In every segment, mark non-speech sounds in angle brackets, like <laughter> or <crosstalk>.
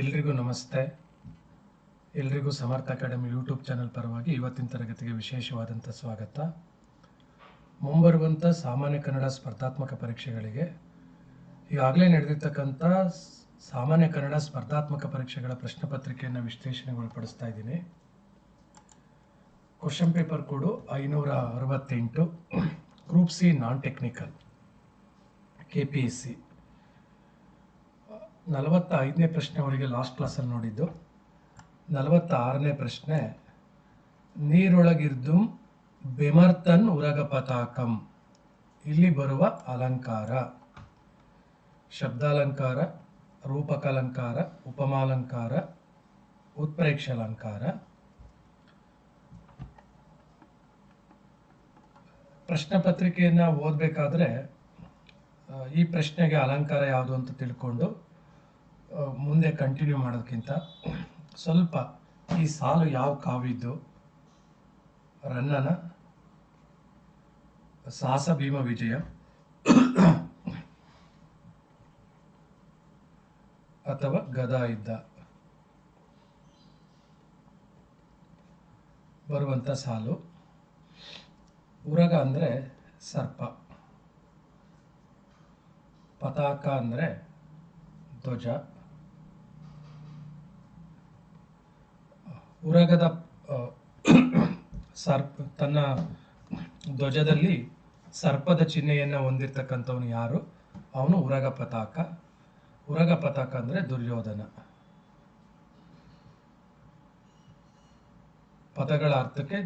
ಎಲ್ರಿಗೂ ನಮಸ್ತೆ. ಎಲ್ರಿಗೂ ಸಮರ್ಥ ಅಕಾಡೆಮಿ ಯೂಟ್ಯೂಬ್ ಚಾನಲ್ ಪರವಾಗಿ ಇವತ್ತಿನ ತರಗತಿಗೆ ವಿಶೇಷವಾದಂಥ ಸ್ವಾಗತ. ಮುಂಬರುವಂಥ ಸಾಮಾನ್ಯ ಕನ್ನಡ ಸ್ಪರ್ಧಾತ್ಮಕ ಪರೀಕ್ಷೆಗಳಿಗೆ ಈಗಾಗಲೇ ನಡೆದಿರ್ತಕ್ಕಂಥ ಸಾಮಾನ್ಯ ಕನ್ನಡ ಸ್ಪರ್ಧಾತ್ಮಕ ಪರೀಕ್ಷೆಗಳ ಪ್ರಶ್ನೆ ಪತ್ರಿಕೆಯನ್ನು ವಿಶ್ಲೇಷಣೆಗೊಳಪಡಿಸ್ತಾ ಇದ್ದೀನಿ. ಕ್ವಶನ್ ಪೇಪರ್ ಕೋಡು ಐನೂರ ಅರವತ್ತೆಂಟು. Group C non technical K P S C ನಲವತ್ತ ಐದನೇ ಪ್ರಶ್ನೆ ಅವರಿಗೆ ಲಾಸ್ಟ್ ಕ್ಲಾಸಲ್ಲಿ ನೋಡಿದ್ದು. ನಲವತ್ತ ಆರನೇ ಪ್ರಶ್ನೆ, ನೀರೊಳಗಿರ್ದು ಬೆಮರ್ತನ್ ಉರಗ ಪತಾಕಂ, ಇಲ್ಲಿ ಬರುವ ಅಲಂಕಾರ. ಶಬ್ದಾಲಂಕಾರ, ರೂಪಕಾಲಂಕಾರ, ಉಪಮಾಲಂಕಾರ, ಉತ್ಪ್ರೇಕ್ಷಾಲಂಕಾರ. ಪ್ರಶ್ನೆ ಪತ್ರಿಕೆಯನ್ನು ಓದಬೇಕಾದ್ರೆ ಈ ಪ್ರಶ್ನೆಗೆ ಅಲಂಕಾರ ಯಾವುದು ಅಂತ ತಿಳ್ಕೊಂಡು ಮುಂದೆ ಕಂಟಿನ್ಯೂ ಮಾಡೋದಕ್ಕಿಂತ ಸ್ವಲ್ಪ ಈ ಸಾಲು ಯಾವ ಕಾವಿದ್ದು ರನ್ನನ, ಸಾಹಸ ಭೀಮ ವಿಜಯ, ಅಥವಾ ಗದಾ ಯುದ್ಧ. ಬರುವಂಥ ಸಾಲು ಉರಗ ಅಂದರೆ ಸರ್ಪ, ಪತಾಕ ಅಂದರೆ ಧ್ವಜ. ಉರಗದ ಸರ್ಪ, ತನ್ನ ಧ್ವಜದಲ್ಲಿ ಸರ್ಪದ ಚಿಹ್ನೆಯನ್ನು ಹೊಂದಿರ್ತಕ್ಕಂಥವನು ಯಾರು? ಅವನು ಉರಗ ಪತಾಕ. ಉರಗ ಪತಾಕ ಅಂದರೆ ದುರ್ಯೋಧನ. ಪದಗಳ ಅರ್ಥಕ್ಕೆ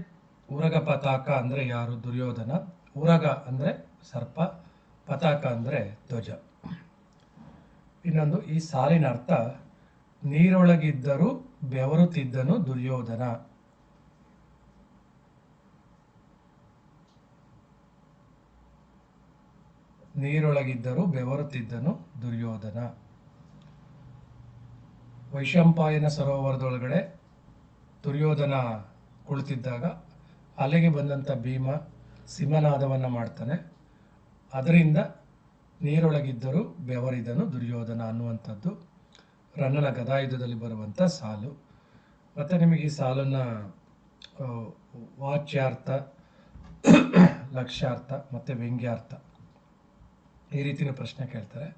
ಉರಗ ಪತಾಕ ಅಂದರೆ ಯಾರು? ದುರ್ಯೋಧನ. ಉರಗ ಅಂದರೆ ಸರ್ಪ. ಪತಾಕ ಅಂದರೆ ಧ್ವಜ. ಇನ್ನೊಂದು ಈ ಸಾಲಿನ ಅರ್ಥ ನೀರೊಳಗಿದ್ದರೂ ಬೆವರುತ್ತಿದ್ದನು ದುರ್ಯೋಧನ. ನೀರೊಳಗಿದ್ದರೂ ಬೆವರುತ್ತಿದ್ದನು ದುರ್ಯೋಧನ. ವೈಶಂಪಾಯನ ಸರೋವರದೊಳಗಡೆ ದುರ್ಯೋಧನ ಕುಳಿತಿದ್ದಾಗ ಅಲೆಗೆ ಬಂದಂಥ ಭೀಮ ಸಿಂಹನಾದವನ್ನು ಮಾಡ್ತಾನೆ. ಅದರಿಂದ ನೀರೊಳಗಿದ್ದರೂ ಬೆವರಿದನು ದುರ್ಯೋಧನ ಅನ್ನುವಂಥದ್ದು. ರನ್ನನ ಗದಾಯುಧದಲ್ಲಿ ಬರುವಂಥ ಸಾಲು. ಮತ್ತು ನಿಮಗೆ ಈ ಸಾಲನ್ನು ವಾಚ್ಯಾರ್ಥ, ಲಕ್ಷ್ಯಾರ್ಥ, ಮತ್ತು ವ್ಯಂಗ್ಯಾರ್ಥ ಈ ರೀತಿನ ಪ್ರಶ್ನೆ ಕೇಳ್ತಾರೆ.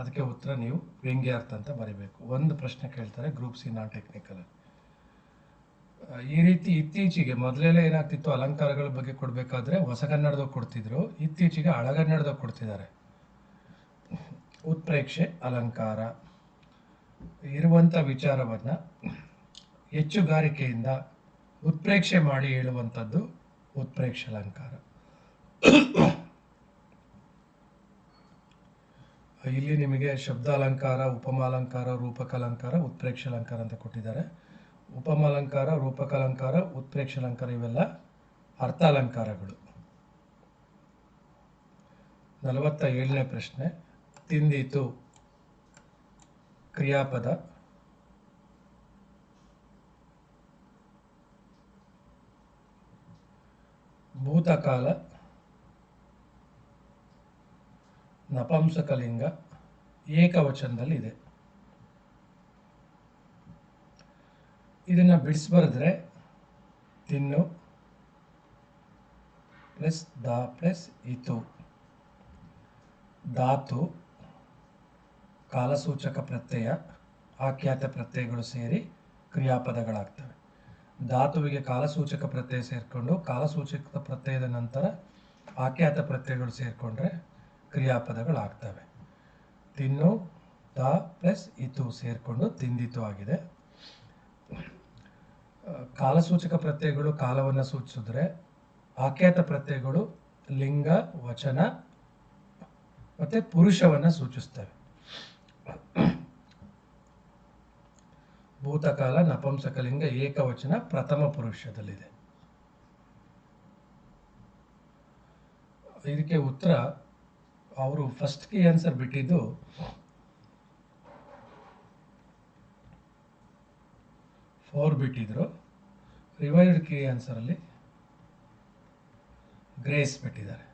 ಅದಕ್ಕೆ ಉತ್ತರ ನೀವು ವ್ಯಂಗ್ಯಾರ್ಥ ಅಂತ ಬರೀಬೇಕು. ಒಂದು ಪ್ರಶ್ನೆ ಕೇಳ್ತಾರೆ ಗ್ರೂಪ್ ಸಿ ನಾನ್ ಟೆಕ್ನಿಕಲ್ ಈ ರೀತಿ ಇತ್ತೀಚೆಗೆ ಮೊದಲೆಲ್ಲ ಏನಾಗ್ತಿತ್ತು, ಅಲಂಕಾರಗಳ ಬಗ್ಗೆ ಕೊಡಬೇಕಾದ್ರೆ ಹೊಸ ಕನ್ನಡದಾಗ ಕೊಡ್ತಿದ್ರು, ಇತ್ತೀಚೆಗೆ ಹಳಗನ್ನಡದಾಗ ಕೊಡ್ತಿದ್ದಾರೆ. ಉತ್ಪ್ರೇಕ್ಷೆ, ಅಲಂಕಾರ ಇರುವಂಥ ವಿಚಾರವನ್ನು ಹೆಚ್ಚುಗಾರಿಕೆಯಿಂದ ಉತ್ಪ್ರೇಕ್ಷೆ ಮಾಡಿ ಹೇಳುವಂಥದ್ದು ಉತ್ಪ್ರೇಕ್ಷ ಅಲಂಕಾರ ಇಲ್ಲಿ ನಿಮಗೆ ಶಬ್ದಾಲಂಕಾರ, ಉಪಮಾಲಂಕಾರ, ರೂಪಕಾಲಂಕಾರ ಉತ್ಪ್ರೇಕ್ಷ ಅಲಂಕಾರ ಅಂತ ಕೊಟ್ಟಿದ್ದಾರೆ. ಉಪಮಾಲಂಕಾರ, ರೂಪಕಾಲಂಕಾರ ಉತ್ಪ್ರೇಕ್ಷ ಅಲಂಕಾರ ಇವೆಲ್ಲ ಅರ್ಥಾಲಂಕಾರಗಳು. ನಲವತ್ತ ಏಳನೇ ಪ್ರಶ್ನೆ, ತಿಂದೀತು ಕ್ರಿಯಾಪದ. ಭೂತಕಾಲ. ನಪಂಸಕಲಿಂಗ. ಏಕವಚನದಲ್ಲಿದೆ. ಇದನ್ನು ಬಿಡಿಸ್ಬರೆದ್ರೆ ತಿನ್ನು ಪ್ಲಸ್ ದಾ ಪ್ಲಸ್ ಇತು. ಧಾತು. ಕಾಲಸೂಚಕ ಪ್ರತ್ಯಯ, ಆಖ್ಯಾತ ಪ್ರತ್ಯಯಗಳು ಸೇರಿ ಕ್ರಿಯಾಪದಗಳಾಗ್ತವೆ. ಧಾತುವಿಗೆ ಕಾಲಸೂಚಕ ಪ್ರತ್ಯಯ ಸೇರಿಕೊಂಡು ಕಾಲಸೂಚಕ ಪ್ರತ್ಯಯದ ನಂತರ ಆಖ್ಯಾತ ಪ್ರತ್ಯಯಗಳು ಸೇರಿಕೊಂಡ್ರೆ ಕ್ರಿಯಾಪದಗಳಾಗ್ತವೆ. ತಿನ್ನು, ದ ಪ್ಲಸ್ ಇತು ಸೇರಿಕೊಂಡು ತಿಂದಿತು ಆಗಿದೆ. ಕಾಲಸೂಚಕ ಪ್ರತ್ಯಯಗಳು ಕಾಲವನ್ನು ಸೂಚಿಸಿದ್ರೆ ಆಖ್ಯಾತ ಪ್ರತ್ಯಯಗಳು ಲಿಂಗ, ವಚನ ಮತ್ತೆ ಪುರುಷವನ್ನ ಸೂಚಿಸ್ತವೆ. ಭೂತಕಾಲ, ನಪಂಸಕಲಿಂಗ, ಏಕವಚನ, ಪ್ರಥಮ ಪುರುಷದಲ್ಲಿದೆ ಇದಕ್ಕೆ ಉತ್ತರ, ಅವರು ಫಸ್ಟ್ ಕಿ ಆನ್ಸರ್ ಬಿಟ್ಟಿದ್ದು ಫೋರ್ ಬಿಟ್ಟಿದ್ರು. ರಿವೈವ್ಡ್ ಕೀ ಆನ್ಸರಲ್ಲಿ ಗ್ರೇಸ್ ಬಿಟ್ಟಿದ್ದಾರೆ.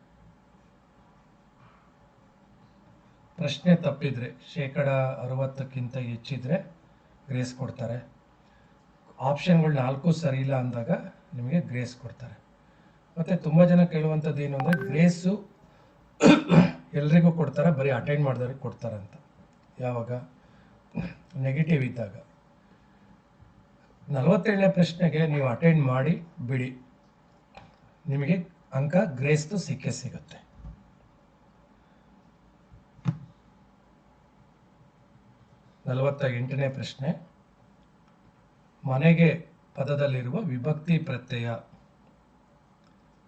ಪ್ರಶ್ನೆ ತಪ್ಪಿದ್ರೆ, ಶೇಕಡ ಅರವತ್ತಕ್ಕಿಂತ ಹೆಚ್ಚಿದ್ರೆ ಗ್ರೇಸ್ ಕೊಡ್ತಾರೆ. ಆಪ್ಷನ್ಗಳು ನಾಲ್ಕು ಸರಿ ಇಲ್ಲ ಅಂದಾಗ ನಿಮಗೆ ಗ್ರೇಸ್ ಕೊಡ್ತಾರೆ. ಮತ್ತು ತುಂಬ ಜನ ಕೇಳುವಂಥದ್ದು ಏನು ಅಂದರೆ, ಗ್ರೇಸು ಎಲ್ರಿಗೂ ಕೊಡ್ತಾರೆ, ಬರೀ ಅಟೆಂಡ್ ಮಾಡಿದವ್ರಿಗೆ ಕೊಡ್ತಾರೆ ಅಂತ. ಯಾವಾಗ? ನೆಗೆಟಿವ್ ಇದ್ದಾಗ. ನಲವತ್ತೇಳನೇ ಪ್ರಶ್ನೆಗೆ ನೀವು ಅಟೆಂಡ್ ಮಾಡಿ, ಬಿಡಿ. ನಿಮಗೆ ಅಂಕ ಗ್ರೇಸ್ದು ಸಿಕ್ಕೇ ಸಿಗುತ್ತೆ. ನಲವತ್ತ ಎಂಟನೇ ಪ್ರಶ್ನೆ. ಮನೆಗೆ ಪದದಲ್ಲಿರುವ ವಿಭಕ್ತಿ ಪ್ರತ್ಯಯ.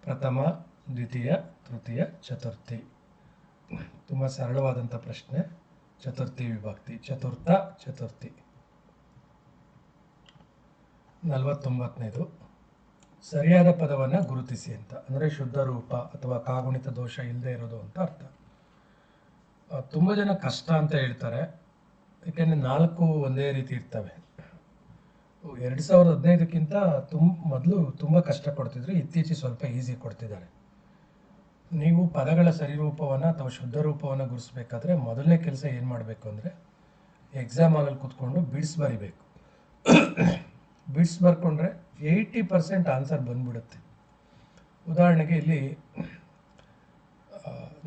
ಪ್ರಥಮ, ದ್ವಿತೀಯ, ತೃತೀಯ, ಚತುರ್ಥಿ. ತುಂಬ ಸರಳವಾದಂಥ ಪ್ರಶ್ನೆ. ಚತುರ್ಥಿ ವಿಭಕ್ತಿ. ಚತುರ್ಥ, ಚತುರ್ಥಿ. ನಲವತ್ತೊಂಬತ್ತನೇದು. ಸರಿಯಾದ ಪದವನ್ನು ಗುರುತಿಸಿ ಅಂತ. ಅಂದರೆ ಶುದ್ಧ ರೂಪ ಅಥವಾ ಕಾಗುಣಿತ ದೋಷ ಇಲ್ಲದೆ ಇರೋದು ಅಂತ ಅರ್ಥ. ತುಂಬ ಜನ ಕಷ್ಟ ಅಂತ ಹೇಳ್ತಾರೆ. ಯಾಕೆಂದರೆ ನಾಲ್ಕು ಒಂದೇ ರೀತಿ ಇರ್ತವೆ. ಎರಡು ಸಾವಿರದ ಹದಿನೈದಕ್ಕಿಂತ ತುಂಬ ಮೊದಲು ತುಂಬ ಕಷ್ಟ ಕೊಡ್ತಿದ್ರು ಇತ್ತೀಚೆಗೆ ಸ್ವಲ್ಪ ಈಸಿ ಕೊಡ್ತಿದ್ದಾರೆ. ನೀವು ಪದಗಳ ಸರಿರೂಪವನ್ನು ಅಥವಾ ಶುದ್ಧ ರೂಪವನ್ನು ಗುರುಸ್ಬೇಕಾದ್ರೆ ಮೊದಲನೇ ಕೆಲಸ ಏನು ಮಾಡಬೇಕು ಅಂದರೆ ಎಕ್ಸಾಮ್ ಹಾಲಲ್ಲಿ ಕೂತ್ಕೊಂಡು ಬಿಡ್ಸ್ ಬರಿಬೇಕು. ಬಿಡ್ಸ್ ಬರ್ಕೊಂಡ್ರೆ ಏಯ್ಟಿ ಪರ್ಸೆಂಟ್ ಆನ್ಸರ್ ಬಂದ್ಬಿಡುತ್ತೆ. ಉದಾಹರಣೆಗೆ ಇಲ್ಲಿ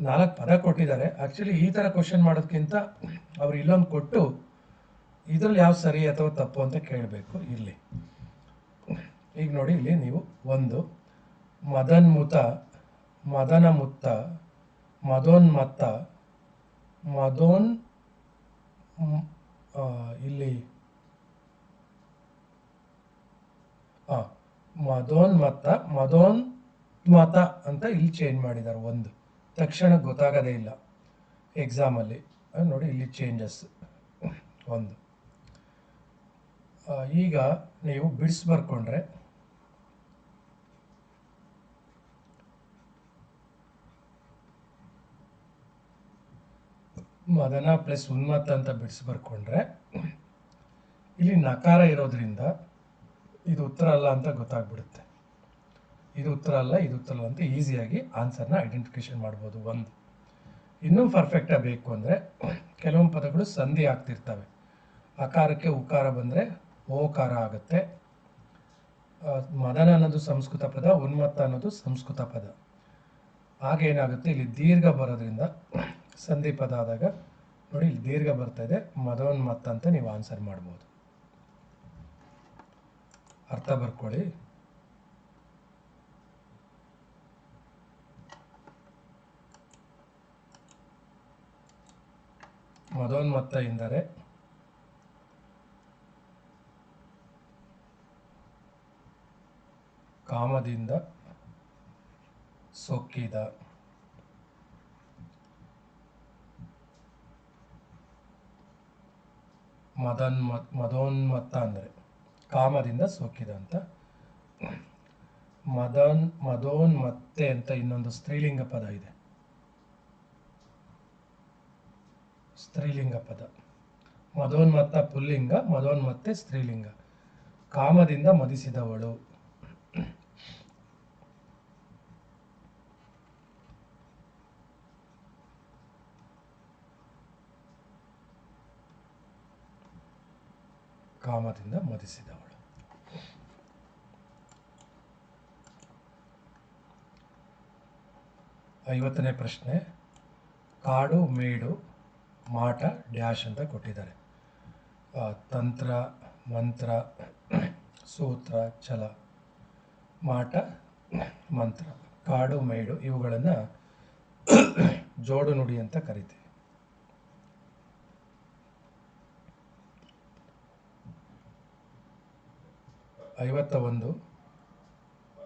ನಾಲ್ಕು ಪದ ಕೊಟ್ಟಿದ್ದಾರೆ. ಆ್ಯಕ್ಚುಲಿ ಈ ಥರ ಕ್ವಶನ್ ಮಾಡೋದಕ್ಕಿಂತ ಅವ್ರು ಇಲ್ಲೊಂದು ಕೊಟ್ಟು ಇದರಲ್ಲಿ ಯಾವ ಸರಿ ಅಥವಾ ತಪ್ಪು ಅಂತ ಕೇಳಬೇಕು ಇಲ್ಲಿ. ಈಗ ನೋಡಿ ಇಲ್ಲಿ ನೀವು ಒಂದು, ಮದನ್ಮುತ ಮದನ ಮುತ್ತ ಮದೋನ್ಮತ್ತ, ಮದೋನ್ ಇಲ್ಲಿ ಮದೋನ್ಮತ್ತ ಮದೋನ್ ಮತ ಅಂತ ಇಲ್ಲಿ ಚೇಂಜ್ ಮಾಡಿದ್ದಾರೆ ಒಂದು. ತಕ್ಷಣ ಗೊತ್ತಾಗೋದೇ ಇಲ್ಲ. ಎಕ್ಸಾಮಲ್ಲಿ ನೋಡಿ ಇಲ್ಲಿ ಚೇಂಜಸ್ ಒಂದು. ಈಗ ನೀವು ಬಿಡ್ಸ್ ಬರ್ಕೊಂಡ್ರೆ ಮದನ ಪ್ಲಸ್ ಉನ್ಮತ್ತ ಅಂತ ಬಿಡ್ಸ್ ಬರ್ಕೊಂಡ್ರೆ ಇಲ್ಲಿ ನಕಾರ ಇರೋದ್ರಿಂದ ಇದು ಉತ್ತರ ಅಲ್ಲ ಅಂತ ಗೊತ್ತಾಗ್ಬಿಡುತ್ತೆ. ಇದು ಉತ್ತರ ಅಲ್ಲ, ಇದು ಉತ್ತರ ಅಂತ ಈಸಿಯಾಗಿ ಆನ್ಸರ್ನ ಐಡೆಂಟಿಫಿಕೇಶನ್ ಮಾಡ್ಬೋದು. ಒಂದು. ಇನ್ನೂ ಪರ್ಫೆಕ್ಟಾಗಿ ಬೇಕು ಅಂದರೆ ಕೆಲವೊಂದು ಪದಗಳು ಸಂಧಿ ಆಗ್ತಿರ್ತವೆ. ಅಕಾರಕ್ಕೆ ಉಕಾರ ಬಂದರೆ ಓಕಾರ ಆಗುತ್ತೆ. ಮದನ ಅನ್ನೋದು ಸಂಸ್ಕೃತ ಪದ, ಉನ್ಮತ್ತ ಅನ್ನೋದು ಸಂಸ್ಕೃತ ಪದ. ಆಗೇನಾಗುತ್ತೆ ಇಲ್ಲಿ ದೀರ್ಘ ಬರೋದ್ರಿಂದ ಸಂಧಿ ಪದ ಆದಾಗ ನೋಡಿ, ಇಲ್ಲಿ ದೀರ್ಘ ಬರ್ತಾ ಇದೆ. ಮದೋನ್ಮತ್ತ ಅಂತ ನೀವು ಆನ್ಸರ್ ಮಾಡ್ಬೋದು. ಅರ್ಥ ಬರ್ಕೊಳ್ಳಿ. ಮದೋನ್ಮತ್ತ ಎಂದರೆ ಕಾಮದಿಂದ ಸೊಕ್ಕಿದ ಮದನ್ಮ, ಮದೋನ್ಮತ್ತ ಅಂದರೆ ಕಾಮದಿಂದ ಸೋಕಿದ ಅಂತ. ಮದನ್, ಮದೋನ್ಮತ್ತೆ ಅಂತ ಇನ್ನೊಂದು ಸ್ತ್ರೀಲಿಂಗ ಪದ ಇದೆ. ಸ್ತ್ರೀಲಿಂಗ ಪದ. ಮದೋನ್ಮತ್ತ ಪುಲ್ಲಿಂಗ ಮದೋನ್ಮತ್ತೆ ಸ್ತ್ರೀಲಿಂಗ. ಕಾಮದಿಂದ ಮದಿಸಿದವಳು. ಕಾಮದಿಂದ ಮದಿಸಿದವಳು. ಐವತ್ತನೇ ಪ್ರಶ್ನೆ. ಕಾಡು ಮೇಡು ಮಾಟ, ಡ್ಯಾಶ್ ಅಂತ ಕೊಟ್ಟಿದ್ದಾರೆ. ತಂತ್ರ, ಮಂತ್ರ, ಸೂತ್ರ, ಛಲ, ಮಾಟ, ಮಂತ್ರ, ಕಾಡು, ಮೇಡು ಇವುಗಳನ್ನು ಜೋಡು ನುಡಿ ಅಂತ ಕರಿತೀವಿ. ಐವತ್ತ ಒಂದು,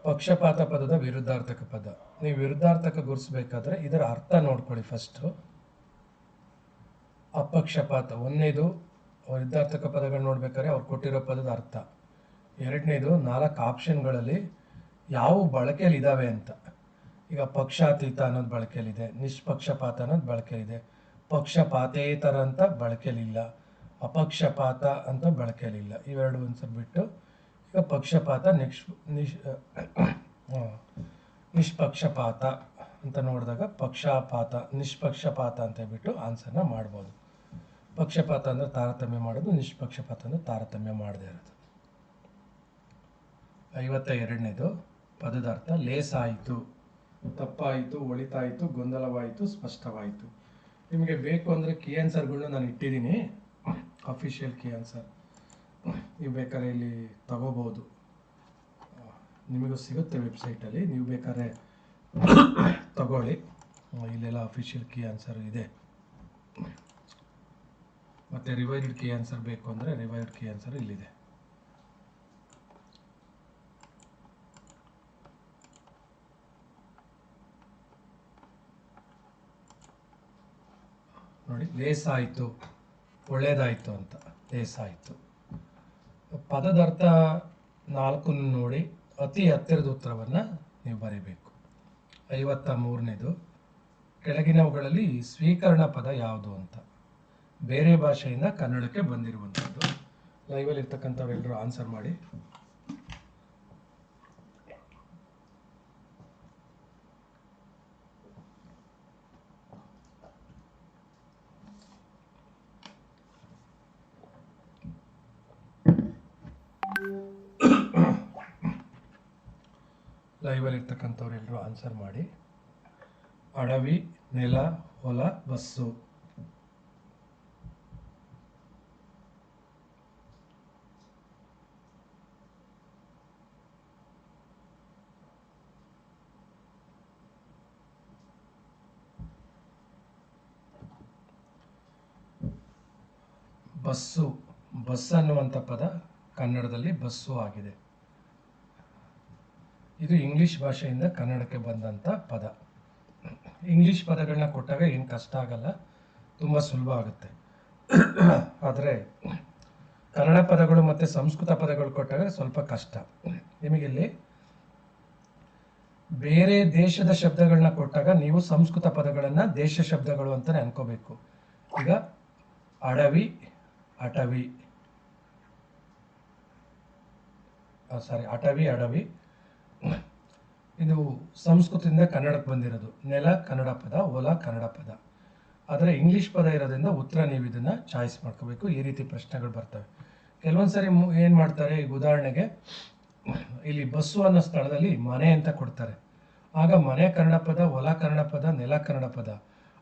ಪಕ್ಷಪಾತ ಪದದ ವಿರುದ್ಧಾರ್ಥಕ ಪದ. ನೀವು ವಿರುದ್ಧಾರ್ಥಕ ಗುರುಸ್ಬೇಕಾದ್ರೆ ಇದರ ಅರ್ಥ ನೋಡ್ಕೊಳ್ಳಿ ಫಸ್ಟು ಅಪಕ್ಷಪಾತ. ಒಂದನೇದು ವಿರುದ್ಧಾರ್ಥಕ ಪದಗಳು ನೋಡ್ಬೇಕಾದ್ರೆ ಅವ್ರು ಕೊಟ್ಟಿರೋ ಪದದ ಅರ್ಥ. ಎರಡನೇದು ನಾಲ್ಕು ಆಪ್ಷನ್ಗಳಲ್ಲಿ ಯಾವ ಬಳಕೆಯಲ್ಲಿ ಇದ್ದಾವೆ ಅಂತ. ಈಗ ಪಕ್ಷಾತೀತ ಅನ್ನೋದು ಬಳಕೆಯಲ್ಲಿದೆ, ನಿಷ್ಪಕ್ಷಪಾತ ಅನ್ನೋದು ಬಳಕೆಯಲ್ಲಿದೆ. ಪಕ್ಷಪಾತೇತರ ಅಂತ ಬಳಕೆಯಲ್ಲಿಲ್ಲ ಅಪಕ್ಷಪಾತ ಅಂತ ಬಳಕೆಯಲ್ಲಿಲ್ಲ ಇವೆರಡು ಒಂದ್ಸಲ ಬಿಟ್ಟು ಈಗ ಪಕ್ಷಪಾತ ನಿಕ್ಷ್ ನಿಶ್ ನಿಷ್ಪಕ್ಷಪಾತ ಅಂತ ನೋಡಿದಾಗ ಪಕ್ಷಪಾತ, ನಿಷ್ಪಕ್ಷಪಾತ ಅಂತ ಹೇಳ್ಬಿಟ್ಟು ಆನ್ಸರ್ನ ಮಾಡ್ಬೋದು. ಪಕ್ಷಪಾತ ಅಂದರೆ ತಾರತಮ್ಯ ಮಾಡೋದು, ನಿಷ್ಪಕ್ಷಪಾತ ಅಂದರೆ ತಾರತಮ್ಯ ಮಾಡದೇ ಇರೋದು. ಐವತ್ತ ಎರಡನೇದು ಪದದ ಅರ್ಥ ಲೇಸಾಯಿತು, ತಪ್ಪಾಯಿತು, ಒಳಿತಾಯಿತು, ಗೊಂದಲವಾಯಿತು, ಸ್ಪಷ್ಟವಾಯಿತು. ನಿಮಗೆ ಬೇಕು ಅಂದರೆ ಕೀ ಆನ್ಸರ್ಗಳನ್ನ ನಾನು ಇಟ್ಟಿದ್ದೀನಿ. ಅಫಿಷಿಯಲ್ ಕೀ ಆನ್ಸರ್ ನೀವು ಬೇಕಾದ್ರೆ ಇಲ್ಲಿ ತಗೋಬೋದು. ನಿಮಗೂ ಸಿಗುತ್ತೆ ವೆಬ್ಸೈಟಲ್ಲಿ ನೀವು ಬೇಕಾದ್ರೆ ತಗೊಳ್ಳಿ. ಇಲ್ಲೆಲ್ಲ ಅಫಿಷಿಯಲ್ ಕೀ ಆನ್ಸರ್ ಇದೆ. ಮತ್ತು ರಿವೈಸ್ಡ್ ಕೀ ಆನ್ಸರ್ ಬೇಕು ಅಂದರೆ ರಿವೈಸ್ಡ್ ಕೀ ಆನ್ಸರ್ ಇಲ್ಲಿದೆ. ನೋಡಿ, ಲೇಸಾಯಿತು, ಒಳ್ಳೇದಾಯಿತು ಅಂತ. ಲೇಸಾಯಿತು. ಪದದ ಅರ್ಥ ನಾಲ್ಕು ನೋಡಿ, ಅತಿ ಹತ್ತಿರದ ಉತ್ತರವನ್ನು ನೀವು ಬರೀಬೇಕು. ಐವತ್ತ ಮೂರನೇದು, ಕೆಳಗಿನವುಗಳಲ್ಲಿ ಸ್ವೀಕರಣ ಪದ ಯಾವುದು ಅಂತ. ಬೇರೆ ಭಾಷೆಯಿಂದ ಕನ್ನಡಕ್ಕೆ ಬಂದಿರುವಂಥದ್ದು. ಲೈವಲ್ಲಿ ಇರ್ತಕ್ಕಂಥವ್ರೆಲ್ಲರೂ ಆನ್ಸರ್ ಮಾಡಿ. ಲೈವಲ್ಲಿ ಇರ್ತಕ್ಕಂಥವ್ರೆಲ್ಲರೂ ಆನ್ಸರ್ ಮಾಡಿ. ಅಡವಿ, ನೆಲ, ಹೊಲ, ಬಸ್ಸು. ಬಸ್ಸು, ಬಸ್ ಅನ್ನುವಂಥ ಪದ ಕನ್ನಡದಲ್ಲಿ ಬಸ್ಸು ಆಗಿದೆ. ಇದು ಇಂಗ್ಲಿಷ್ ಭಾಷೆಯಿಂದ ಕನ್ನಡಕ್ಕೆ ಬಂದಂಥ ಪದ. ಇಂಗ್ಲಿಷ್ ಪದಗಳನ್ನ ಕೊಟ್ಟಾಗ ಏನು ಕಷ್ಟ ಆಗಲ್ಲ, ತುಂಬ ಸುಲಭ ಆಗುತ್ತೆ. ಆದರೆ ಕನ್ನಡ ಪದಗಳು ಮತ್ತು ಸಂಸ್ಕೃತ ಪದಗಳು ಕೊಟ್ಟಾಗ ಸ್ವಲ್ಪ ಕಷ್ಟ. ನಿಮಗಿಲ್ಲಿ ಬೇರೆ ದೇಶದ ಶಬ್ದಗಳನ್ನ ಕೊಟ್ಟಾಗ ನೀವು ಸಂಸ್ಕೃತ ಪದಗಳನ್ನು ದೇಶ ಶಬ್ದಗಳು ಅಂತಲೇ ಅನ್ಕೋಬೇಕು. ಈಗ ಅಡವಿ ಅಟವಿ. ಸಾರಿ ಅಟವಿ, ಅಡವಿ. ಇದು ಸಂಸ್ಕೃತದಿಂದ ಕನ್ನಡಕ್ಕೆ ಬಂದಿರೋದು. ನೆಲ, ಕನ್ನಡ ಪದ, ಒಲ, ಕನ್ನಡ ಪದ. ಆದರೆ ಇಂಗ್ಲಿಷ್ ಪದ ಇರೋದ್ರಿಂದ ಉತ್ತರ ನೀವು ಇದನ್ನು ಚಾಯ್ಸ್ ಮಾಡ್ಕೋಬೇಕು. ಈ ರೀತಿ ಪ್ರಶ್ನೆಗಳು ಬರ್ತವೆ. ಕೆಲವೊಂದು ಸಾರಿ ಏನು ಮಾಡ್ತಾರೆ, ಈಗ ಉದಾಹರಣೆಗೆ, ಇಲ್ಲಿ ಬಸ್ಸು ಅನ್ನೋ ಸ್ಥಳದಲ್ಲಿ ಮನೆ ಅಂತ ಕೊಡ್ತಾರೆ. ಆಗ ಮನೆ ಕನ್ನಡ ಪದ ಹೊಲ ಕನ್ನಡ ಪದ, ನೆಲ ಕನ್ನಡ ಪದ.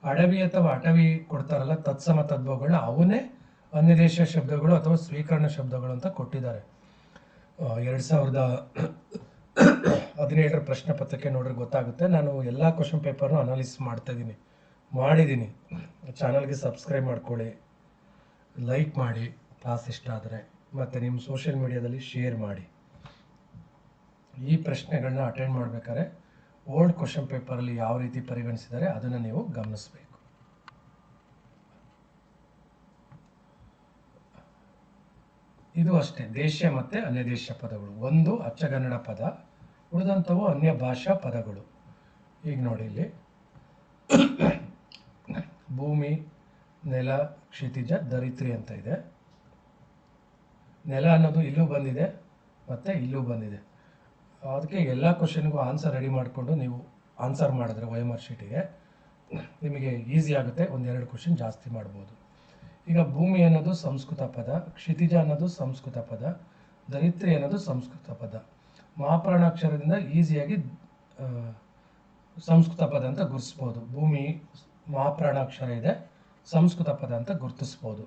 ಅಡವಿ ಅಥವಾ ಅಟವಿ ಕೊಡ್ತಾರಲ್ಲ, ತತ್ಸಮ ತದ್ಭವಗಳನ್ನ ಅವನ್ನೇ ಅನ್ಯದೇಶ ಶಬ್ದಗಳು ಅಥವಾ ಸ್ವೀಕರಣ ಶಬ್ದಗಳು ಅಂತ ಕೊಟ್ಟಿದ್ದಾರೆ. ಎರಡು ಸಾವಿರದ ಹದಿನೇಳರ ಪ್ರಶ್ನೆ ಪತ್ರಿಕೆ ನೋಡ್ರೆ ಗೊತ್ತಾಗುತ್ತೆ. ನಾನು ಎಲ್ಲ ಕ್ವಶನ್ ಪೇಪರ್ನು ಅನಾಲಿಸ್ ಮಾಡ್ತಾ ಇದ್ದೀನಿ ಮಾಡಿದ್ದೀನಿ ಚಾನಲ್ಗೆ ಸಬ್ಸ್ಕ್ರೈಬ್ ಮಾಡ್ಕೊಳ್ಳಿ. ಲೈಕ್ ಮಾಡಿ. ಕ್ಲಾಸ್ ಇಷ್ಟ ಆದರೆ. ಮತ್ತು ನಿಮ್ಮ ಸೋಷಿಯಲ್ ಮೀಡಿಯಾದಲ್ಲಿ ಶೇರ್ ಮಾಡಿ. ಈ ಪ್ರಶ್ನೆಗಳನ್ನ ಅಟೆಂಡ್ ಮಾಡಬೇಕಾದ್ರೆ ಓಲ್ಡ್ ಕ್ವಶನ್ ಪೇಪರಲ್ಲಿ ಯಾವ ರೀತಿ ಪರಿಗಣಿಸಿದ್ದಾರೆ ಅದನ್ನು ನೀವು ಗಮನಿಸಬೇಕು. ಇದು ಅಷ್ಟೇ ದೇಶ ಮತ್ತು ಅನ್ಯದೇಶ ಪದಗಳು. ಒಂದು ಅಚ್ಚಗನ್ನಡ ಪದ, ಉಳಿದಂಥವು ಅನ್ಯ ಭಾಷಾ ಪದಗಳು. ಈಗ ನೋಡಿ ಇಲ್ಲಿ. ಭೂಮಿ, ನೆಲ, ಕ್ಷಿತಿಜ ದರಿತ್ರಿ ಅಂತ ಇದೆ. ನೆಲ ಅನ್ನೋದು ಇಲ್ಲೂ ಬಂದಿದೆ, ಮತ್ತು ಇಲ್ಲೂ ಬಂದಿದೆ. ಅದಕ್ಕೆ ಎಲ್ಲ ಕ್ವಶನ್ಗೂ ಆನ್ಸರ್ ರೆಡಿ ಮಾಡಿಕೊಂಡು ನೀವು ಆನ್ಸರ್ ಮಾಡಿದ್ರೆ ಆರ್ ಶೀಟಿಗೆ ನಿಮಗೆ ಈಸಿ ಆಗುತ್ತೆ, ಒಂದೆರಡು ಕ್ವಶನ್ ಜಾಸ್ತಿ ಮಾಡ್ಬೋದು. ಈಗ ಭೂಮಿ ಅನ್ನೋದು ಸಂಸ್ಕೃತ ಪದ, ಕ್ಷಿತಿಜ ಅನ್ನೋದು ಸಂಸ್ಕೃತ ಪದ ಧರಿತ್ರಿ ಅನ್ನೋದು ಸಂಸ್ಕೃತ ಪದ. ಮಹಾಪ್ರಾಣಾಕ್ಷರದಿಂದ ಈಸಿಯಾಗಿ ಸಂಸ್ಕೃತ ಪದ ಅಂತ ಗುರುತಿಸ್ಬೋದು ಭೂಮಿ, ಮಹಾಪ್ರಾಣಾಕ್ಷರ ಇದೆ, ಸಂಸ್ಕೃತ ಪದ ಅಂತ ಗುರುತಿಸ್ಬೋದು.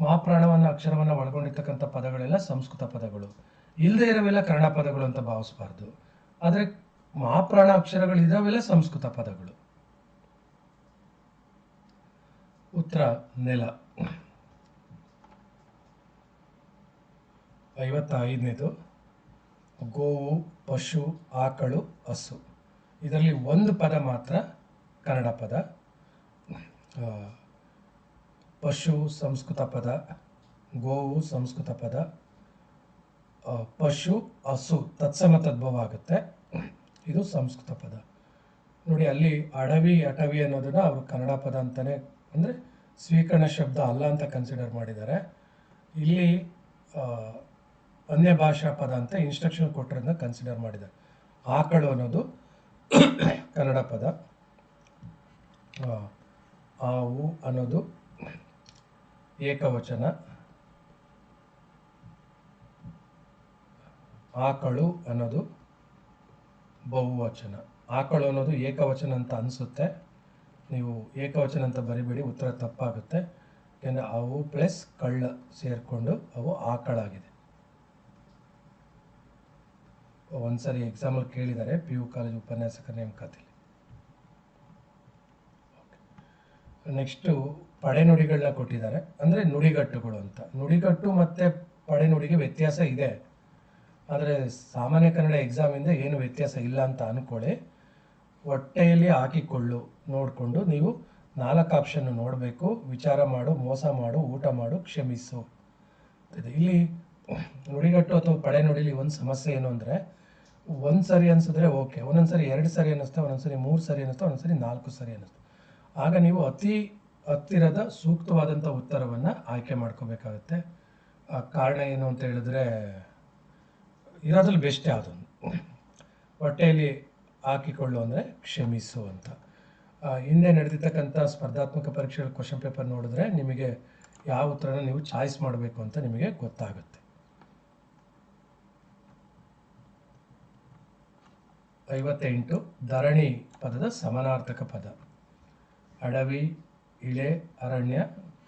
ಮಹಾಪ್ರಾಣವನ್ನ, ಅಕ್ಷರವನ್ನು ಒಳಗೊಂಡಿರ್ತಕ್ಕಂಥ ಪದಗಳೆಲ್ಲ ಸಂಸ್ಕೃತ ಪದಗಳು. ಇಲ್ಲದೆ ಇರೋವೆಲ್ಲ ಕನ್ನಡ ಪದಗಳು ಅಂತ ಭಾವಿಸಬಾರ್ದು. ಆದರೆ ಮಹಾಪ್ರಾಣ ಅಕ್ಷರಗಳು ಇದಾವೆಲ್ಲ ಸಂಸ್ಕೃತ ಪದಗಳು. ಉತ್ತರ, ನೆಲ. ಐವತ್ತೈದನೇದು, ಗೋವು, ಪಶು, ಆಕಳು, ಹಸು. ಇದರಲ್ಲಿ ಒಂದು ಪದ ಮಾತ್ರ ಕನ್ನಡ ಪದ. ಪಶು ಸಂಸ್ಕೃತ ಪದ, ಗೋವು ಸಂಸ್ಕೃತ ಪದ ಪಶು, ಹಸು ತತ್ಸಮ ತದ್ಭವ ಆಗುತ್ತೆ ಇದು ಸಂಸ್ಕೃತ ಪದ. ನೋಡಿ, ಅಲ್ಲಿ ಅಡವಿ, ಅಟವಿ ಅನ್ನೋದನ್ನ ಅವರು ಕನ್ನಡ ಪದ ಅಂತಾನೆ ಅಂದರೆ ಸ್ವೀಕರಣ ಶಬ್ದ ಅಲ್ಲ ಅಂತ ಕನ್ಸಿಡರ್ ಮಾಡಿದ್ದಾರೆ. ಇಲ್ಲಿ ಅನ್ಯ ಭಾಷಾ ಪದ ಅಂತ ಇನ್ಸ್ಟ್ರಕ್ಷನ್ ಕೊಟ್ಟಿರೋದನ್ನ ಕನ್ಸಿಡರ್ ಮಾಡಿದ್ದಾರೆ. ಆಕಳು ಅನ್ನೋದು <coughs> ಕನ್ನಡ ಪದ. ಆವು ಅನ್ನೋದು ಏಕವಚನ. ಆಕಳು ಅನ್ನೋದು ಬಹುವಚನ. ಆಕಳು ಅನ್ನೋದು ಏಕವಚನ ಅಂತ ಅನಿಸುತ್ತೆ. ನೀವು ಏಕವಚನ ಅಂತ ಬರಿಬೇಡಿ, ಉತ್ತರ ತಪ್ಪಾಗುತ್ತೆ. ಯಾಕೆಂದರೆ ಅವು ಪ್ಲಸ್ ಕಳ್ಳ ಸೇರಿಕೊಂಡು ಅವು ಆಕಳಾಗಿದೆ. ಒಂದ್ಸರಿ ಎಕ್ಸಾಂಪಲ್ ಕೇಳಿದ್ದಾರೆ ಪಿ ಯು ಕಾಲೇಜ್ ಉಪನ್ಯಾಸಕ ನೇಮಕಾತಿಲಿ ನೆಕ್ಸ್ಟು ಪಡೆನುಡಿಗಳನ್ನ ಕೊಟ್ಟಿದ್ದಾರೆ. ಅಂದರೆ ನುಡಿಗಟ್ಟುಗಳು ಅಂತ. ನುಡಿಗಟ್ಟು ಮತ್ತು ಪಡೆನುಡಿಗೆ ವ್ಯತ್ಯಾಸ ಇದೆ. ಆದರೆ ಸಾಮಾನ್ಯ ಕನ್ನಡ ಎಕ್ಸಾಮಿಂದ ಏನು ವ್ಯತ್ಯಾಸ ಇಲ್ಲ ಅಂತ ಅಂದ್ಕೊಳ್ಳಿ ಹೊಟ್ಟೆಯಲ್ಲಿ ಹಾಕಿಕೊಳ್ಳು. ನೋಡಿಕೊಂಡು ನೀವು ನಾಲ್ಕು ಆಪ್ಷನ್ನು ನೋಡಬೇಕು. ವಿಚಾರ ಮಾಡು, ಮೋಸ ಮಾಡು, ಊಟ ಮಾಡು, ಕ್ಷಮಿಸು. ಇಲ್ಲಿ ನುಡಿಗಟ್ಟು ಅಥವಾ ಪಡೆ ನುಡಿಲಿ ಒಂದು ಸಮಸ್ಯೆ ಏನು ಅಂದರೆ, ಒಂದು ಸರಿ ಅನಿಸಿದ್ರೆ ಓಕೆ ಒಂದೊಂದು ಸರಿ ಎರಡು ಸರಿ ಅನ್ನಿಸ್ತಾ, ಒಂದೊಂದು ಸರಿ ಮೂರು ಸರಿ ಅನ್ನಿಸ್ತಾ, ಒಂದೊಂದು ಸರಿ ನಾಲ್ಕು ಸರಿ ಅನ್ನಿಸ್ತು. ಆಗ ನೀವು ಅತಿ ಹತ್ತಿರದ ಸೂಕ್ತವಾದಂಥ ಉತ್ತರವನ್ನು ಆಯ್ಕೆ ಮಾಡ್ಕೋಬೇಕಾಗತ್ತೆ. ಆ ಕಾರಣ ಏನು ಅಂತ ಹೇಳಿದ್ರೆ, ಇರೋದ್ರಲ್ಲಿ ಬೆಸ್ಟ್ ಅದೊಂದು ಹೊಟ್ಟೆಯಲ್ಲಿ ಹಾಕಿಕೊಳ್ಳು ಅಂದರೆ ಕ್ಷಮಿಸು ಅಂತ. ಹಿಂದೆ ನಡೆದಿರ್ತಕ್ಕಂಥ ಸ್ಪರ್ಧಾತ್ಮಕ ಪರೀಕ್ಷೆಗಳ ಕ್ವಶನ್ ಪೇಪರ್ ನೋಡಿದ್ರೆ ನಿಮಗೆ ಯಾವ ಉತ್ತರನ ನೀವು ಚಾಯ್ಸ್ ಮಾಡಬೇಕು ಅಂತ ನಿಮಗೆ ಗೊತ್ತಾಗುತ್ತೆ. ಐವತ್ತೆಂಟು, ಧರಣಿ ಪದದ ಸಮಾನಾರ್ಥಕ ಪದ. ಅಡವಿ, ಇಳೆ, ಅರಣ್ಯ,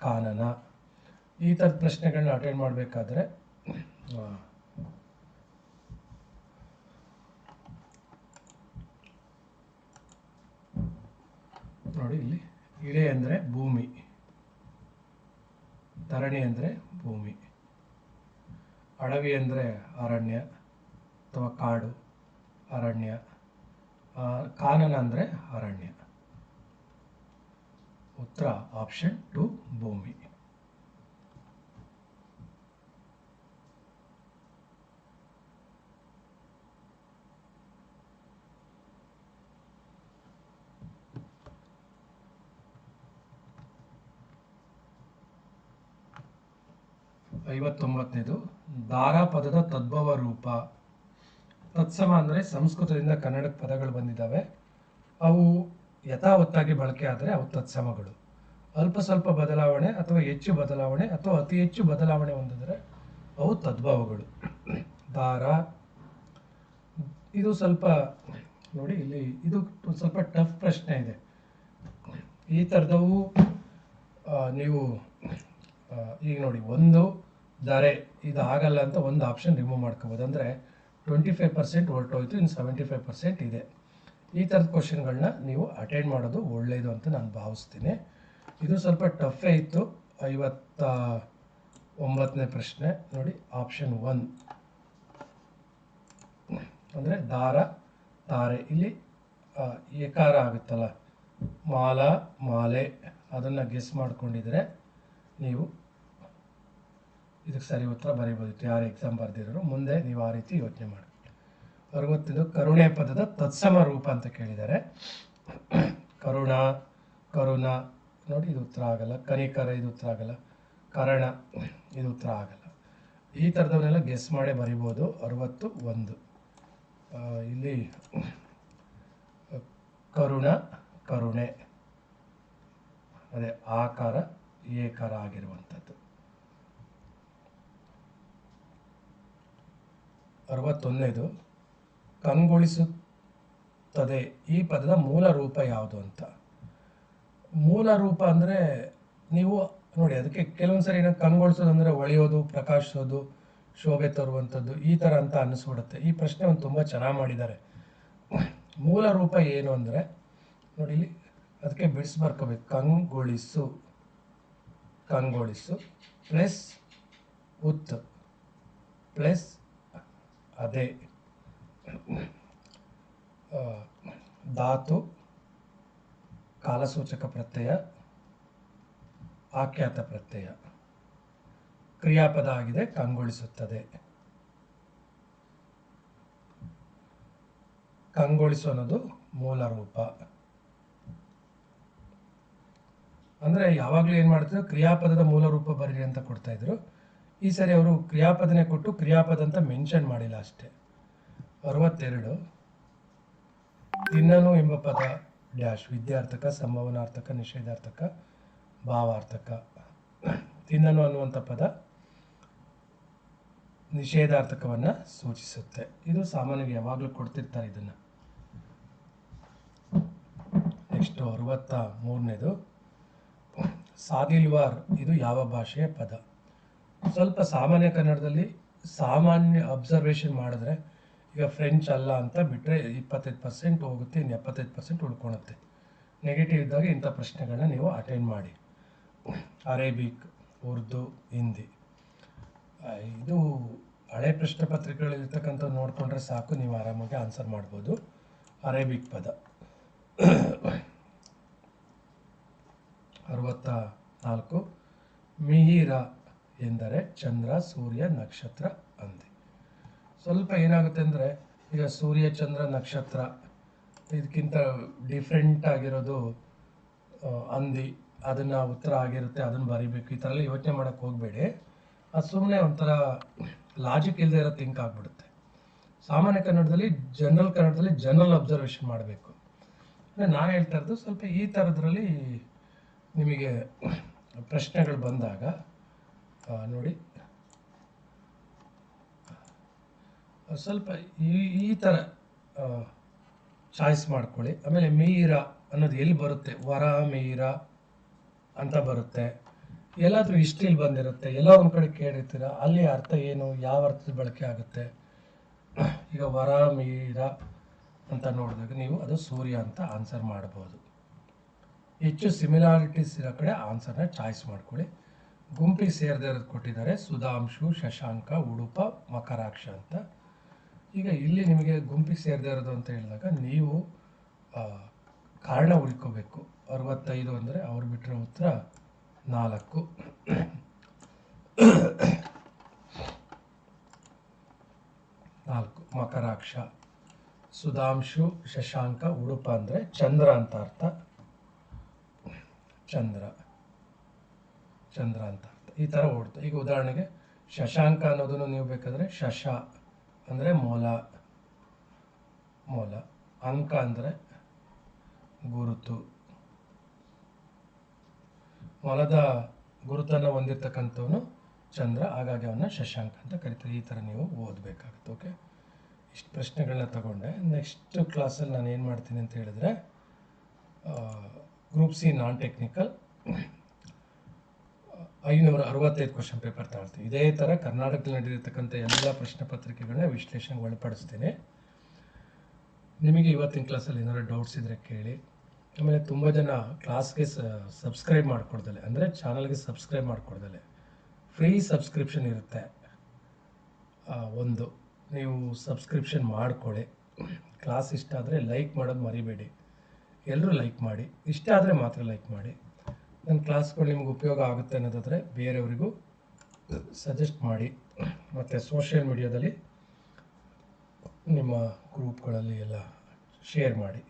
ಕಾನನ. ಈ ಥರದ ಪ್ರಶ್ನೆಗಳನ್ನ ಅಟೆಂಡ್ ಮಾಡಬೇಕಾದ್ರೆ ನೋಡಿ ಇಲ್ಲಿ. ಇಳೆ ಅಂದರೆ ಭೂಮಿ. ಧರಣಿ ಅಂದರೆ ಭೂಮಿ. ಅಡವಿ ಅಂದರೆ ಅರಣ್ಯ ಅಥವಾ ಕಾಡು, ಅರಣ್ಯ. ಕಾನನ ಅಂದರೆ ಅರಣ್ಯ. ಉತ್ತರ ಆಪ್ಷನ್ ಟು ಭೂಮಿ. ಐವತ್ತೊಂಬತ್ತನೇದು ದಾರ ಪದದ ತದ್ಭವ ರೂಪ. ತತ್ಸಮ ಅಂದರೆ ಸಂಸ್ಕೃತದಿಂದ ಕನ್ನಡಕ್ಕೆ ಪದಗಳು ಬಂದಿದ್ದಾವೆ. ಅವು ಯಥಾವತ್ತಾಗಿ ಬಳಕೆ ಆದರೆ ಅವು ತತ್ಸಮಗಳು. ಅಲ್ಪ ಸ್ವಲ್ಪ ಬದಲಾವಣೆ ಅಥವಾ ಹೆಚ್ಚು ಬದಲಾವಣೆ ಅಥವಾ ಅತಿ ಹೆಚ್ಚು ಬದಲಾವಣೆ ಹೊಂದಿದರೆ ಅವು ತದ್ಭವಗಳು. ದಾರ. ಇದು ಸ್ವಲ್ಪ ನೋಡಿ ಇಲ್ಲಿ ಇದು ಸ್ವಲ್ಪ ಟಫ್ ಪ್ರಶ್ನೆ ಇದೆ. ಈ ಥರದವು ನೀವು ಈಗ ನೋಡಿ ಒಂದು ದರೆ, ಇದು ಆಗಲ್ಲ ಅಂತ ಒಂದು ಆಪ್ಷನ್ ರಿಮೂವ್ ಮಾಡ್ಕೋಬೋದು. ಅಂದರೆ ಟ್ವೆಂಟಿ ಫೈವ್ ಪರ್ಸೆಂಟ್ ಹೊರಟೋಯ್ತು, ಇನ್ನು ಸೆವೆಂಟಿ ಫೈವ್ ಪರ್ಸೆಂಟ್ ಇದೆ. ಈ ಥರದ ಕ್ವಶನ್ಗಳನ್ನ ನೀವು ಅಟೆಂಡ್ ಮಾಡೋದು ಒಳ್ಳೆಯದು ಅಂತ ನಾನು ಭಾವಿಸ್ತೀನಿ. ಇದು ಸ್ವಲ್ಪ ಟಫೇ ಇತ್ತು. ಐವತ್ತ ಒಂಬತ್ತನೇ ಪ್ರಶ್ನೆ. ನೋಡಿ ಆಪ್ಷನ್ ಒನ್ ಅಂದರೆ ದಾರ, ತಾರೆ. ಇಲ್ಲಿ ಏಕಾರ ಆಗುತ್ತಲ್ಲ? ಮಾಲ, ಮಾಲೆ. ಅದನ್ನು ಗೆಸ್ ಮಾಡಿಕೊಂಡಿದ್ರೆ ನೀವು ಇದಕ್ಕೆ ಸರಿ ಉತ್ತರ ಬರೀಬೋದಿತ್ತು ಯಾರು ಎಕ್ಸಾಮ್ ಬರೆದಿದ್ರು ಮುಂದೆ ನೀವು ಆ ರೀತಿ ಯೋಚನೆ ಮಾಡಿ ಅರವತ್ತಿದು ಕರುಣೆ ಪದದ ತತ್ಸಮ ರೂಪ ಅಂತ ಕೇಳಿದ್ದಾರೆ. ಕರುಣ ಕರುಣ. ನೋಡಿ ಇದು ಉತ್ತರ ಆಗಲ್ಲ. ಕನಿಕರ ಇದು ಉತ್ತರ ಆಗಲ್ಲ. ಕರಣ, ಇದು ಉತ್ತರ ಆಗಲ್ಲ. ಈ ಥರದವನ್ನೆಲ್ಲ ಗೆಸ್ ಮಾಡೇ ಬರಿಬೋದು. ಅರವತ್ತು ಒಂದು. ಇಲ್ಲಿ, ಕರುಣ, ಕರುಣೆ. ಅದೇ ಆಕಾರ, ಏಕಾರ ಆಗಿರುವಂಥದ್ದು. ಅರವತ್ತೊಂದನೇದು, ಕಂಗೊಳಿಸುತ್ತದೆ ಈ ಪದದ ಮೂಲ ರೂಪ ಯಾವುದು ಅಂತ. ಮೂಲ ರೂಪ ಅಂದರೆ ನೀವು ನೋಡಿ, ಅದಕ್ಕೆ ಕೆಲವೊಂದು ಸರಿ ಏನೋ ಕಂಗೊಳಿಸೋದು ಅಂದರೆ ಒಳೆಯೋದು, ಪ್ರಕಾಶಿಸೋದು, ಶೋಭೆ ತರುವಂಥದ್ದು ಈ ಥರ ಅಂತ ಅನ್ನಿಸ್ಬಿಡುತ್ತೆ. ಈ ಪ್ರಶ್ನೆ ಒಂದು ತುಂಬ ಚೆನ್ನಾಗಿ ಮಾಡಿದ್ದಾರೆ. ಮೂಲ ರೂಪ ಏನು ಅಂದರೆ, ನೋಡಿ ಇಲ್ಲಿ ಅದಕ್ಕೆ ಬಿಡಿಸಿ ಬರ್ಕೋಬೇಕು. ಕಂಗೊಳಿಸು. ಕಂಗೊಳಿಸು ಪ್ಲಸ್ ಉತ್ ಪ್ಲಸ್ ಅದೇ ಧಾತು, ಕಾಲಸೂಚಕ ಪ್ರತ್ಯಯ, ಆಖ್ಯಾತ ಪ್ರತ್ಯಯ. ಕ್ರಿಯಾಪದ ಆಗಿದೆ, ಕಂಗೊಳಿಸುತ್ತದೆ. ಕಂಗೊಳಿಸು ಅನ್ನೋದು ಮೂಲ ರೂಪ. ಅಂದರೆ ಯಾವಾಗಲೂ ಏನು ಮಾಡ್ತಿದ್ರು ಕ್ರಿಯಾಪದದ ಮೂಲ ರೂಪ ಬರೀರಿ ಅಂತ ಕೊಡ್ತಾ ಇದ್ರು. ಈ ಸರಿ ಅವರು ಕ್ರಿಯಾಪದನೇ ಕೊಟ್ಟು ಕ್ರಿಯಾಪದ ಅಂತ ಮೆನ್ಷನ್ ಮಾಡಿಲ್ಲ ಅಷ್ಟೇ. ಅರವತ್ತೆರಡು. ತಿನ್ನನು ಎಂಬ ಪದ ಡ್ಯಾಶ್, ವಿದ್ಯಾರ್ಥಕ, ಸಂಭವನಾರ್ಥಕ, ನಿಷೇಧಾರ್ಥಕ, ಭಾವಾರ್ಥಕ. ತಿನ್ನನು ಅನ್ನುವಂಥ ಪದ ನಿಷೇಧಾರ್ಥಕವನ್ನು ಸೂಚಿಸುತ್ತೆ. ಇದು ಸಾಮಾನ್ಯವಾಗಿ ಯಾವಾಗಲೂ ಕೊಡ್ತಿರ್ತಾರೆ ಇದನ್ನು. ನೆಕ್ಸ್ಟು ಅರವತ್ತ ಮೂರನೇದು. ಸಾದಿಲ್ವಾರ್, ಇದು ಯಾವ ಭಾಷೆಯ ಪದ? ಸ್ವಲ್ಪ ಸಾಮಾನ್ಯ ಕನ್ನಡದಲ್ಲಿ ಸಾಮಾನ್ಯ ಅಬ್ಸರ್ವೇಷನ್ ಮಾಡಿದ್ರೆ ಈಗ ಫ್ರೆಂಚ್ ಅಲ್ಲ ಅಂತ ಬಿಟ್ಟರೆ ಇಪ್ಪತ್ತೈದು ಪರ್ಸೆಂಟ್ ಹೋಗುತ್ತೆ, ಇನ್ನು ಎಪ್ಪತ್ತೈದು ಪರ್ಸೆಂಟ್ ಉಳ್ಕೊಳುತ್ತೆ. ನೆಗೆಟಿವ್ ಇದ್ದಾಗ ಇಂಥ ಪ್ರಶ್ನೆಗಳನ್ನ ನೀವು ಅಟೆಂಡ್ ಮಾಡಿ. ಅರೇಬಿಕ್ ಉರ್ದು ಹಿಂದಿ ಇದು ಹಳೆ ಪ್ರಶ್ನೆ ಪತ್ರಿಕೆಗಳಲ್ಲಿರ್ತಕ್ಕಂಥ ನೋಡಿಕೊಂಡ್ರೆ ಸಾಕು, ನೀವು ಆರಾಮಾಗಿ ಆನ್ಸರ್ ಮಾಡ್ಬೋದು. ಅರೇಬಿಕ್ ಪದ. ಅರವತ್ತ ನಾಲ್ಕು. ಮಿಹಿರ ಎಂದರೆ ಚಂದ್ರ, ಸೂರ್ಯ, ನಕ್ಷತ್ರ ಅಂದಿ. ಸ್ವಲ್ಪ ಏನಾಗುತ್ತೆ ಅಂದರೆ, ಈಗ ಸೂರ್ಯ, ಚಂದ್ರ, ನಕ್ಷತ್ರ, ಇದಕ್ಕಿಂತ ಡಿಫ್ರೆಂಟ್ ಆಗಿರೋದು ಅಂದಿ. ಅದನ್ನು ಉತ್ತರ ಆಗಿರುತ್ತೆ, ಅದನ್ನು ಬರಿಬೇಕು. ಈ ಥರ ಎಲ್ಲ ಯೋಚನೆ ಮಾಡೋಕ್ಕೆ ಹೋಗಬೇಡಿ. ಅದು ಸುಮ್ಮನೆ ಒಂಥರ ಲಾಜಿಕ್ ಇಲ್ಲದೆ ಇರೋ ಥಿಂಕ್ ಆಗಿಬಿಡುತ್ತೆ. ಸಾಮಾನ್ಯ ಕನ್ನಡದಲ್ಲಿ ಜನರಲ್ ಕನ್ನಡದಲ್ಲಿ ಜನರಲ್ ಅಬ್ಸರ್ವೇಷನ್ ಮಾಡಬೇಕು. ಅಂದರೆ ನಾನು ಹೇಳ್ತಾ ಇರೋದು ಸ್ವಲ್ಪ ಈ ಥರದ್ರಲ್ಲಿ ನಿಮಗೆ ಪ್ರಶ್ನೆಗಳು ಬಂದಾಗ ನೋಡಿ. ಸ್ವಲ್ಪ ಈ ಈ ಥರ ಚಾಯ್ಸ್ ಮಾಡ್ಕೊಳ್ಳಿ. ಆಮೇಲೆ ಮೀರ ಅನ್ನೋದು ಎಲ್ಲಿ ಬರುತ್ತೆ? ವರ, ಮೀರ ಅಂತ ಬರುತ್ತೆ. ಎಲ್ಲಾದರೂ ಇಷ್ಟಿಲ್ ಬಂದಿರುತ್ತೆ. ಎಲ್ಲ ಒಂದು ಕಡೆ ಕೇಳಿರ್ತೀರ? ಅಲ್ಲಿ ಅರ್ಥ ಏನು? ಯಾವ ಅರ್ಥದ ಬಳಕೆ ಆಗುತ್ತೆ? ಈಗ ವರ, ಮೀರ ಅಂತ ನೋಡಿದಾಗ ನೀವು ಅದು ಸೂರ್ಯ ಅಂತ ಆನ್ಸರ್ ಮಾಡ್ಬೋದು. ಹೆಚ್ಚು ಸಿಮಿಲಾರಿಟೀಸ್ ಇರೋ ಕಡೆ ಆನ್ಸರ್ನ ಚಾಯ್ಸ್ ಮಾಡ್ಕೊಳ್ಳಿ. ಗುಂಪಿಗೆ ಸೇರದೇ ಕೊಟ್ಟಿದ್ದಾರೆ ಸುಧಾಂಶು, ಶಶಾಂಕ, ಉಡುಪ, ಮಕರಾಕ್ಷ ಅಂತ. ಈಗ ಇಲ್ಲಿ ನಿಮಗೆ ಗುಂಪಿ ಸೇರದೇ ಇರೋದು ಅಂತ ಹೇಳಿದಾಗ ನೀವು ಕಾರಣ ಹುಡ್ಕೋಬೇಕು ಅರವತ್ತೈದು ಅಂದರೆ ಅವ್ರು ಬಿಟ್ಟರೆ ಉತ್ತರ ನಾಲ್ಕು. ನಾಲ್ಕು, ಮಕರಾಕ್ಷ. ಸುಧಾಂಶು, ಶಶಾಂಕ, ಉಡುಪ ಅಂದರೆ ಚಂದ್ರ ಅಂತ ಅರ್ಥ. ಚಂದ್ರ. ಚಂದ್ರ ಅಂತ ಈ ಥರ ಓಡ್ತು. ಈಗ ಉದಾಹರಣೆಗೆ ಶಶಾಂಕ ಅನ್ನೋದನ್ನು ನೀವು ಬೇಕಾದರೆ ಶಶ ಅಂದರೆ ಮೂಲ ಮೂಲ, ಅಂಕ ಅಂದರೆ ಗುರುತು. ಮೊಲದ ಗುರುತನ್ನು ಹೊಂದಿರತಕ್ಕಂಥವನು ಚಂದ್ರ, ಹಾಗಾಗಿ ಅವನ್ನ ಶಶಾಂಕ ಅಂತ ಕರಿತಾರೆ. ಈ ಥರ ನೀವು ಓದಬೇಕಾಗುತ್ತೆ ಓಕೆ ಇಷ್ಟು ಪ್ರಶ್ನೆಗಳನ್ನ ತಗೊಂಡೆ. ನೆಕ್ಸ್ಟ್ ಕ್ಲಾಸಲ್ಲಿ ನಾನು ಏನು ಮಾಡ್ತೀನಿ ಅಂತ ಹೇಳಿದ್ರೆ ಗ್ರೂಪ್ ಸಿ ನಾನ್ ಟೆಕ್ನಿಕಲ್ ಐನೂರ ಅರವತ್ತೈದು ಕ್ವಶನ್ ಪೇಪರ್ ತಗೊಳ್ತೀನಿ ಇದೇ ಥರ ಕರ್ನಾಟಕದಲ್ಲಿ ನಡೆದಿರ್ತಕ್ಕಂಥ ಎಲ್ಲ ಪ್ರಶ್ನೆ ಪತ್ರಿಕೆಗಳನ್ನ ವಿಶ್ಲೇಷಣೆಗೆ ಒಳಪಡಿಸ್ತೀನಿ. ನಿಮಗೆ ಇವತ್ತಿನ ಕ್ಲಾಸಲ್ಲಿ ಏನಾದ್ರು ಡೌಟ್ಸ್ ಇದ್ದರೆ ಕೇಳಿ. ಆಮೇಲೆ ತುಂಬ ಜನ ಕ್ಲಾಸ್ಗೆ ಸಬ್ಸ್ಕ್ರೈಬ್ ಮಾಡ್ಕೊಡ್ದಲೆ. ಅಂದರೆ ಚಾನಲ್ಗೆ ಸಬ್ಸ್ಕ್ರೈಬ್ ಮಾಡ್ಕೊಡ್ದಲೆ. ಫ್ರೀ ಸಬ್ಸ್ಕ್ರಿಪ್ಷನ್ ಇರುತ್ತೆ. ಒಂದು. ನೀವು ಸಬ್ಸ್ಕ್ರಿಪ್ಷನ್ ಮಾಡಿಕೊಳ್ಳಿ. ಕ್ಲಾಸ್ ಇಷ್ಟ ಆದರೆ ಲೈಕ್ ಮಾಡೋದು ಮರಿಬೇಡಿ. ಎಲ್ಲರೂ ಲೈಕ್ ಮಾಡಿ. ಇಷ್ಟ ಆದರೆ ಮಾತ್ರ ಲೈಕ್ ಮಾಡಿ. ನನ್ನ ಕ್ಲಾಸ್ಗಳು ನಿಮ್ಗೆ ಉಪಯೋಗ ಆಗುತ್ತೆ ಅನ್ನೋದಾದರೆ ಬೇರೆಯವರಿಗೂ ಸಜೆಸ್ಟ್ ಮಾಡಿ. ಮತ್ತು ಸೋಷಿಯಲ್ ಮೀಡಿಯಾದಲ್ಲಿ ನಿಮ್ಮ ಗ್ರೂಪ್ಗಳಲ್ಲಿ ಎಲ್ಲ ಶೇರ್ ಮಾಡಿ.